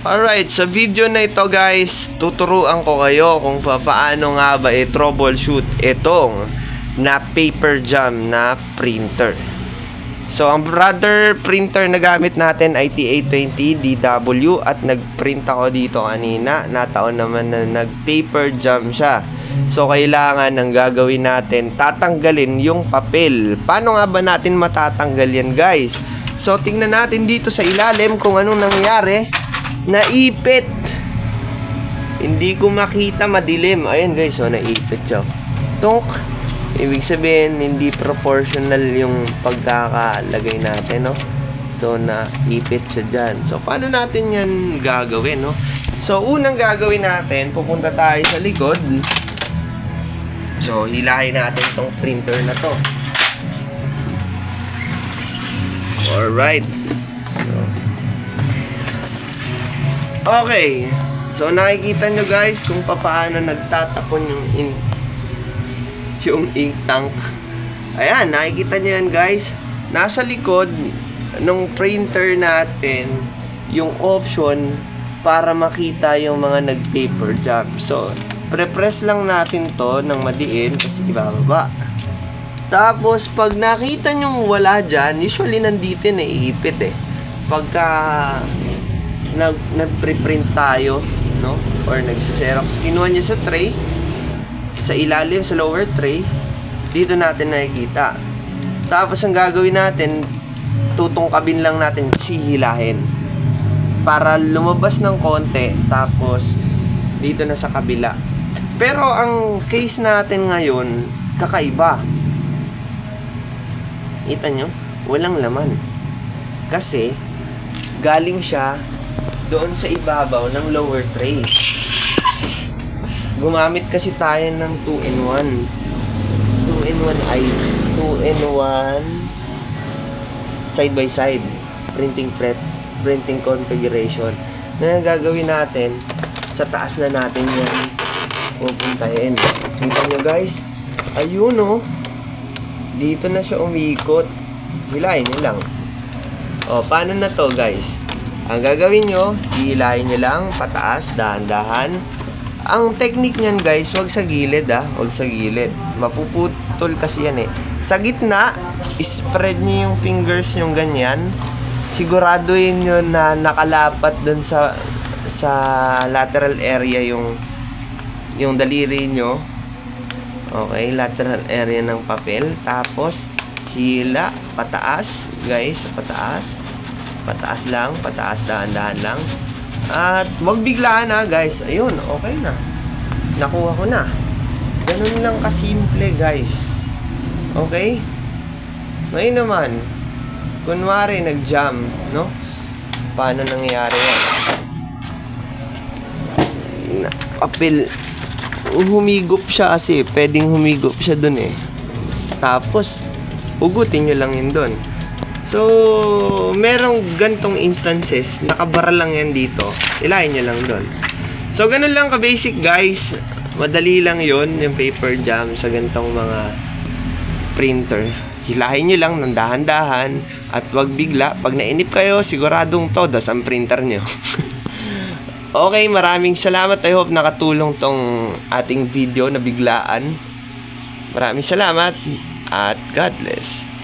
Alright, sa video na ito guys, tuturuan ko kayo kung pa- paano nga ba i-troubleshoot itong na paper jam na printer. So, ang brother printer na gamit natin ay TA20DW at nag-print ako dito kanina. Nataon naman na nag-paper jam siya. So, kailangan ng gagawin natin, tatanggalin yung papel. Paano nga ba natin matatanggal yan guys? So, tingnan natin dito sa ilalim kung anong nangyari. Naipit. Hindi ko makita madilim. Ayan guys, so naipit siya. Tunk. Ibig sabihin, hindi proportional yung pagkakalagay natin, no? So, naipit siya dyan. So, paano natin yan gagawin, no? So, unang gagawin natin, pupunta tayo sa likod. So, hilahin natin tong printer na to. Alright. So, okay. So, nakikita nyo guys kung paano nagtatapon yung in yung ink tank. Ayan, nakikita nyo yan guys. Nasa likod ng printer natin yung option para makita yung mga nag-paper jam. So, pre-press lang natin to ng madiin kasi ibababa. Tapos, pag nakita nyo wala dyan, usually nandito na iipit eh. Pagka nag, nag-preprint tayo, no? Or nagsiserox, kinuha niya sa tray, sa ilalim, sa lower tray, dito natin nakikita. Tapos, ang gagawin natin, tutungkabin lang natin, sihilahin. Para lumabas ng konti, tapos, dito na sa kabila. Pero, ang case natin ngayon, kakaiba. Kita nyo? Walang laman. Kasi, galing siya doon sa ibabaw ng lower tray. Gumamit kasi tayo ng 2-in-1. 2-in-1 ay 2-in-1 side by side printing prep printing configuration. Na gagawin natin sa taas na natin yan pupuntahin. Kita nyo guys? Ayun oh. Dito na siya umikot hilahin nyo lang. O paano na to guys ang gagawin nyo hihilahin nyo lang pataas dahan-dahan ang technique niyan guys, wag sa gilid ah, wag sa gilid. Mapuputol kasi yan eh. Sa gitna, spread niyo yung fingers yung ganyan. Siguraduhin niyo na nakalapat dun sa sa lateral area yung yung daliri niyo. Okay, lateral area ng papel. Tapos hila pataas, guys, pataas. Pataas lang, pataas dahan-dahan lang. At wag biglaan na guys. Ayun, okay na. Nakuha ko na. Ganun lang kasimple guys. Okay? Ngayon naman, kunwari nag-jam, no? Paano nangyayari yan? Papel, humigop siya kasi, pwedeng humigop siya dun eh. Tapos, ugutin nyo lang yun dun. So, merong gantong instances, nakabara lang yan dito. Ilayin nyo lang doon. So, ganun lang ka-basic guys. Madali lang yon yung paper jam sa gantong mga printer. Hilahin nyo lang ng dahan-dahan at wag bigla. Pag nainip kayo, siguradong todas ang printer nyo. okay, maraming salamat. I hope nakatulong tong ating video na biglaan. Maraming salamat at God bless.